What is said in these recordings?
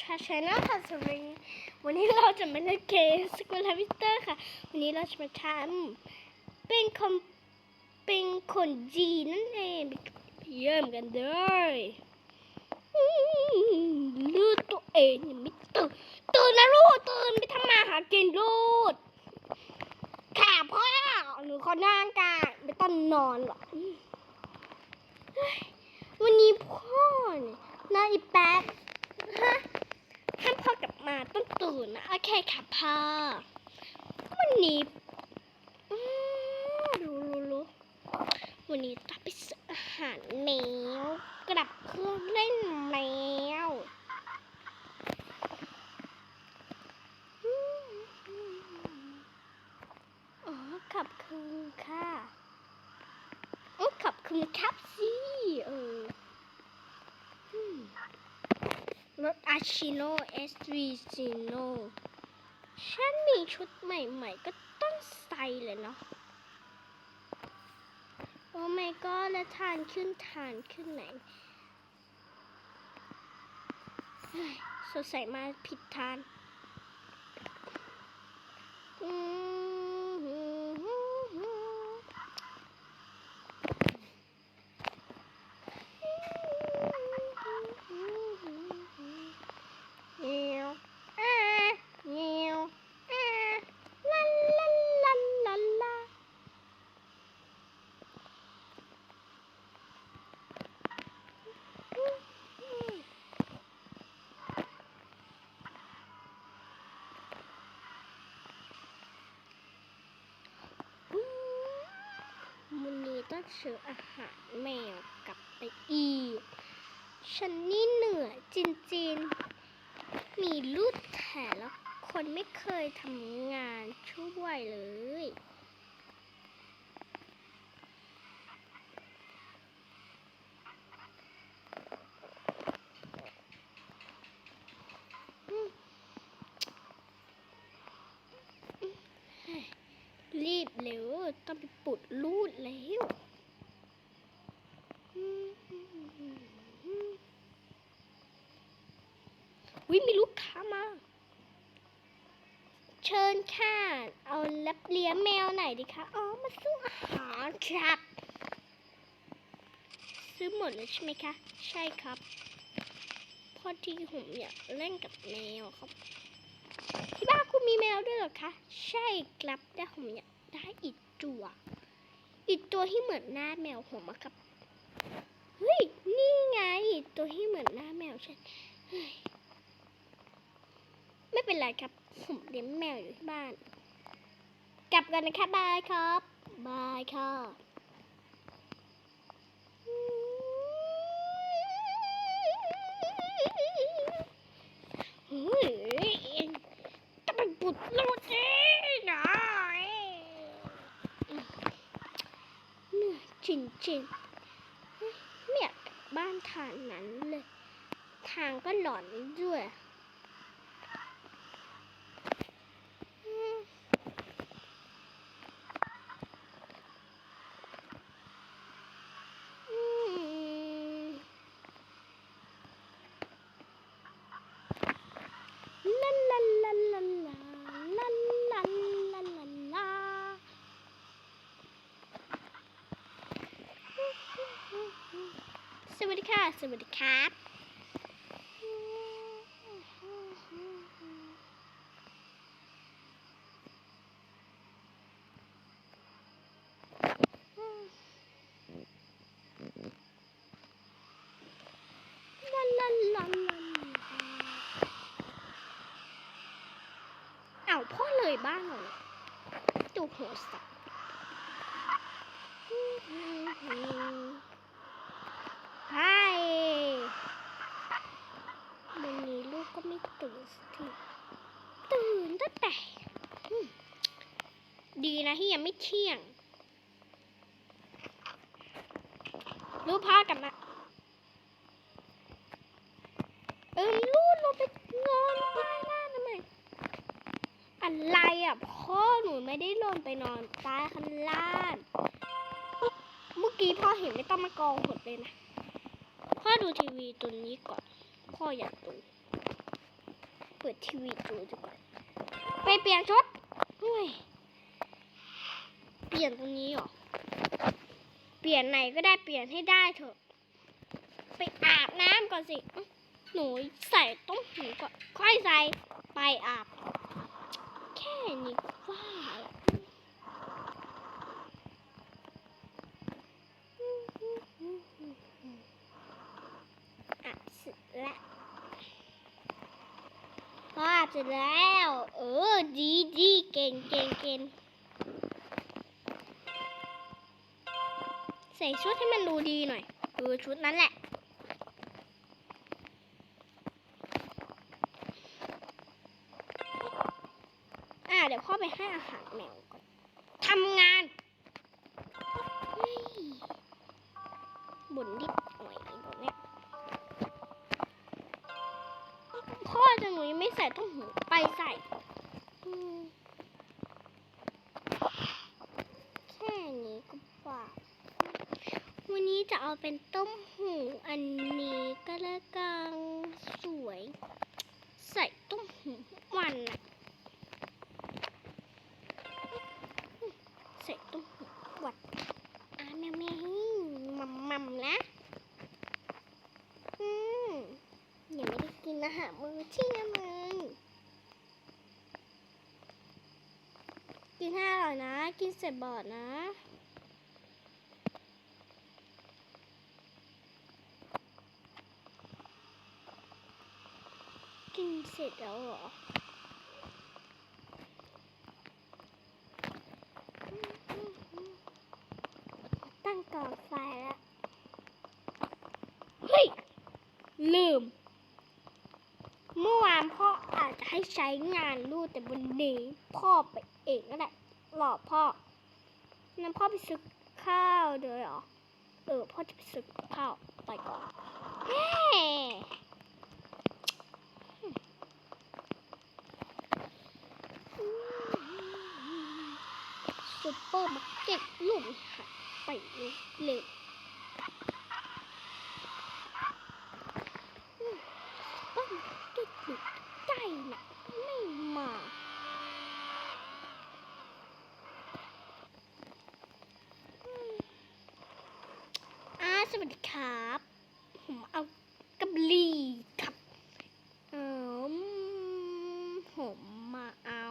ชาชแนลค่ะสวัสดีวันนี้เราจะมาเล่นเกมสกุลทวิเตอร์ค่ะ วันนี้เราจะมาทำเป็นคนเป็นคนจีนนั่นเองไปเยี่ยมกันเลยลูดตัวเองยังไม่ตื่นตื่นนะลูกตื่นไปทำมาหากินลูดค่ะพ่อหนูขอนั่งกันไม่ต้องนอนหรอกวันนี้พ่อเนี่ยนอนอีแป๊บฮะ ถ้าพ่อกลับมาต้องตื่นนะโอเคค่ะพ่อวันนี้รู้รู้รู้วันนี้ต้องไปซื้ออาหารแมวกลับเครื่องเล่นแมวอ๋อขอบคุณค่ะอ๋อขอบคุณครับสิเอออืม รถอา ชิโนเอสวีซิโนฉันมีชุดใหม่ๆ ก็ต้องใส่เลยเนาะ โอ้ไม่ก็แล้วทานขึ้นทานขึ้นไหนสดใสยมาผิดทาน อืมเงียวอ่าเงียวอ่าลาลาลาลาลาวันนี้ต้อง ซื้ออาหารแมวกลับไปอีกฉันนี่เหนื่อยจริงๆ มีลูดแถแล้วคนไม่เคยทำงานช่วยเลย รีบเร็ว ต้องไปปุดลูดแล้ว วิมีลูกค้ามา เชิญค่ะ เอารับเลี้ยงแมวไหนดีคะ อ๋อ มาซื้ออาหารครับซื้อหมดเลยใช่ไหมคะ ใช่ครับพอดีผมอยากเล่นกับแมวครับ ที่บ้านคุณมีแมวด้วยเหรอคะ ใช่ครับแต่ผมอยากได้อีกตัว อีกตัวที่เหมือนหน้าแมวผมอะครับ เฮ้ย นี่ไงตัวที่เหมือนหน้าแมวใช่เฮ้ยไม่เป็นไรครับ ผมเลี้ยงแมวอยู่ที่บ้าน กลับกันนะคะบบายครับบายค่ะเฮ้ยจะไปบุดลูดเองหน่อยเหนื่อยจริงๆเฮ้ยไม่อยากกลับบ้านทางนั้นเลย ทางก็หลอนด้วย วัสดีค่ะ สวัสดีครับลาลาลาลาอ้าวพ่อเลยบ้านเหรอเนี่ยดูหัวสัตว์ไฮวันนี้ลูกก็ไม่ ตื่นทีตื่นตั้งแต่ ดีนะที่ยังไม่เที่ยงลูกพากลับมา เออลูดลงไปนอนใต้บ้านทำไมอะไรอะพ่อหนูไม่ได้ลงไปนอนใต้ข้างล่างเมื่อกี้พ่อเห็นไม่ต้องมากองหดเลยนะ พ่อดูทีวีตัวนี้ก่อน พ่ออยากดู ปิดทีวีดูดีกว่าไปเปลี่ยนชุดอุ้ยเปลี่ยนตรงนี้หรอ เปลี่ยนไหนก็ได้เปลี่ยนให้ได้เถอะ ไปอาบน้ำก่อนสิ หนูใส่ต้มหูก่อนค่อยใส่ไปอาบ แค่นี้ว่าแล้วอาบเสร็จแล้ว สร็จแล้ว เออ ดีดีเก่งเก่งเก่งใส่ชุดให้มันดูดีหน่อยเออชุดนั้นแหละอ่าเดี๋ยวพ่อไปให้อาหารแมวก่อนทำงานบ่นนิ ใส่ต้มหูไปใส่แค่นี้ก็ว่าวันนี้จะเอาเป็นต้มหูอันนี้ก็แล้วกันสวย ใส่ต้มหูวันนะใส่ต้มหูวัดอ่าแมวแมวมัมมัมนะ อืมยังไม่ได้กิ นอาหามือที่ยงเลยกินให้อร่อยนะ กินเสร็จบอดนะกินเสร็จแล้วเหรอตั้งก่อนไฟแล้ว เฮ้ย ลืม เมื่อวานพ่ออาจจะให้ใช้งานลูกแต่วันนี้พ่อไปเองก็ได้หลอกพ่อนั้นพ่อไปซื้อข้าวเดี๋ยวเหรอเออพ่อจะไปซื้อข้าวไปก่อนแม่ซุปเปอร์มาร์เก็ตลุ่มหายไปเลยอืมซุปเปอร์มาร์เก็ตอยู่ใกล้น่ะไม่มาอืมอ่า สวัสดีครับ ผมเอากระบลีครับเออผมมาเอา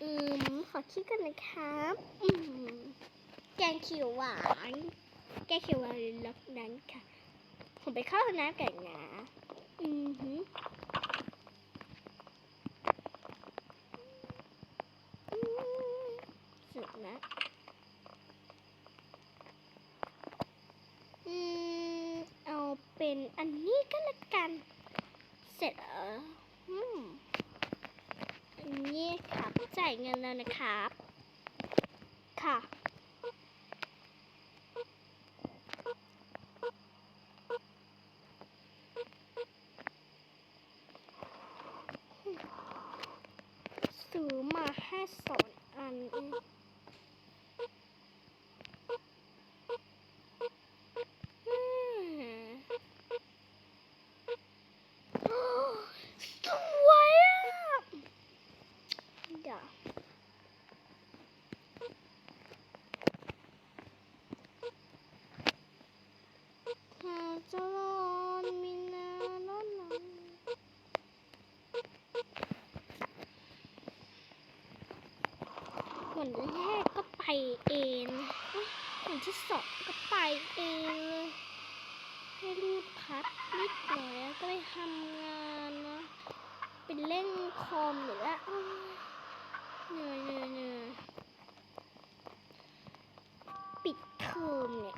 อืมขอคิดกันนะครับอืมแกงเขียวหวาน แกงเขียวหวานล็อกนั้นค่ะ ผมไปเข้าห้องน้ำกันนะอือหือสร็จแล้วอืม เอา เป็นอันนี้ก็แล้วกัน เสร็จเอออืมอันนี้ครับจ่ายเงินแล้วนะครับ ค่ะซื้อมาให้สองอันเองอืมโอ้สวยอะ เดี๋ยวหากจะร้อนมีนาร้อนร้อน วันแรกก็ไปเองวันที่สองก็ไปเองให้รีบพักนิดหน่อยแล้วก็ไปทำงานนะไปเล่นคอมอยู่แล้วอ้าเหนื่อยเหนื่อยเหนื่อยปิดเทอมเนี่ย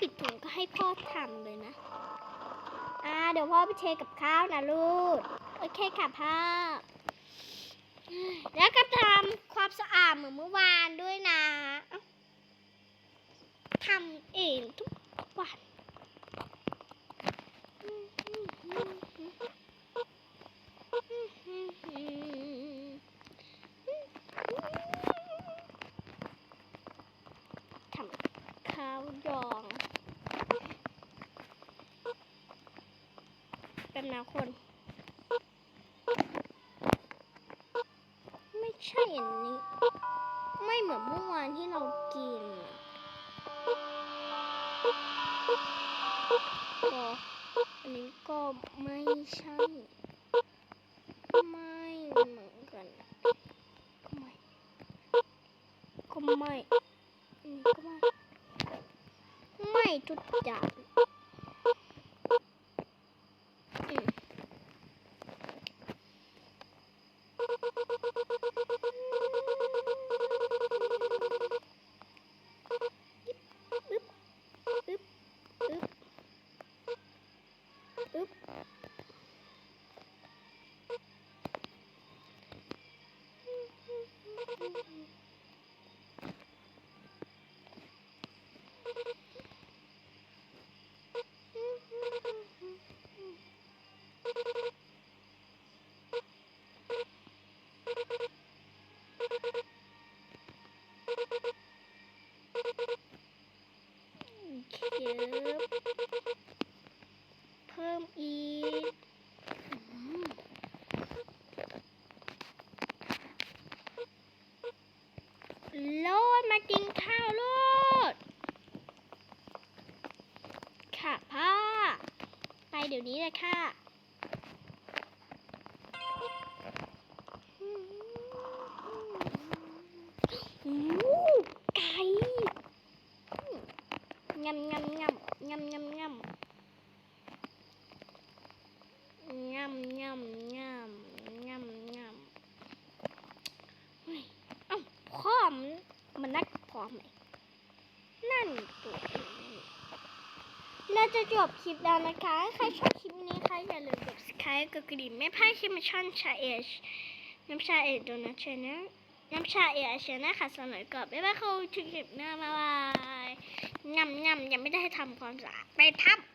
ปิดเทอมก็ให้พ่อทำเลยนะอ่าเดี๋ยวพ่อไปเทกับข้าวนะลูก โอเคค่ะพ่อ เหมือนเมื่อวานด้วยนะทำเองทุกวันทำข้าวยองเป็นนะคน ไม่ใช่อันนี้ ไม่เหมือนเมื่อวานที่เรากินอะก็อันนี้ก็ไม่ใช่ ไม่เหมือนกันก็ไม่ก็ไม่ก็ไม่ไม่ทุกอย่าง yapıyorduk. Thank you. เดี๋ยวนี้เลยค่ะไก่งำงำงำงำงำงำงำงำงำงำงำเฮ้ยอ้าพ่อมมันนักพ่อมไหมนั่นตัวเอง น่าจะจบคลิปแล้วนะคะ ใครชอบคลิปนี้คะอย่าลืมกด subscribe กดกระดิ่งไม่พลาดคลิปมาช่องชาเอชน้ำชาเอชโดนัทชนะน้ำชาเอชนะค่ะสำหรับก่อนบ๊ายบายค่ะถึงคลิปหน้าบ๊ายบายงำงำยังไม่ได้ทำความสะอาดไปทำ